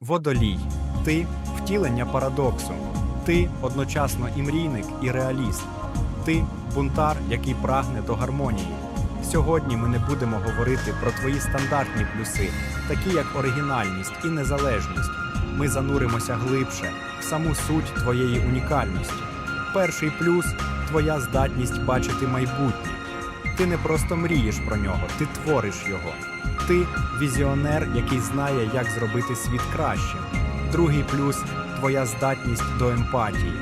Водолій. Ти втілення парадоксу. Ти одночасно і мрійник, і реаліст. Ти бунтар, який прагне до гармонії. Сьогодні ми не будемо говорити про твої стандартні плюси, такі як оригінальність і незалежність. Ми зануримося глибше в саму суть твоєї унікальності. Перший плюс твоя здатність бачити майбутнє. Ти не просто мрієш про нього, ти твориш його. Ти візіонер, який знає, як зробити світ кращим. Другий плюс твоя здатність до емпатії.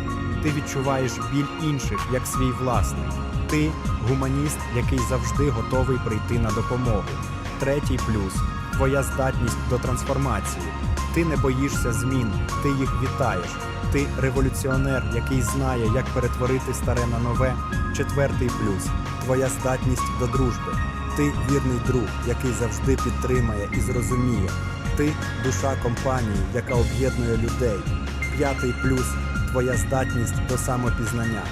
Ти відчуваєш біль інших як свій власний. Ти гуманіст, який завжди готовий прийти на допомогу. Третій плюс твоя здатність до трансформації. Ти не боїшся змін, ти їх вітаєш. Ти революціонер, який знає, як перетворити старе на нове. Четвертий плюс твоя здатність до дружби. Ти вірний друг, який завжди підтримає і зрозуміє. Ти душа компанії, яка об'єднує людей. П'ятий плюс твоя здатність до самопізнання.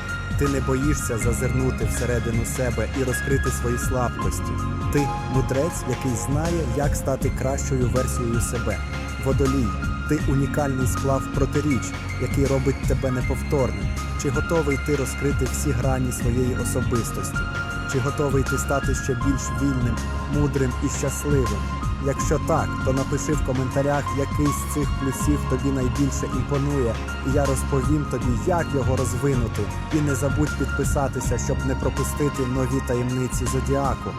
Ти не боїшся зазирнути всередину себе і розкрити свої слабкості. Ти мудрець, який знає, як стати кращою версією себе. Водолій, ти унікальний сплав протиріч, який робить тебе неповторним. Чи готовий ти розкрити всі грані своєї особистості? Чи готовий ти стати ще більш вільним, мудрим і щасливим? Якщо так, то напиши в коментарях, який з цих плюсів тобі найбільше імпонує, і я розповім тобі, як його розвинути. І не забудь підписатися, щоб не пропустити нові таємниці зодіаку.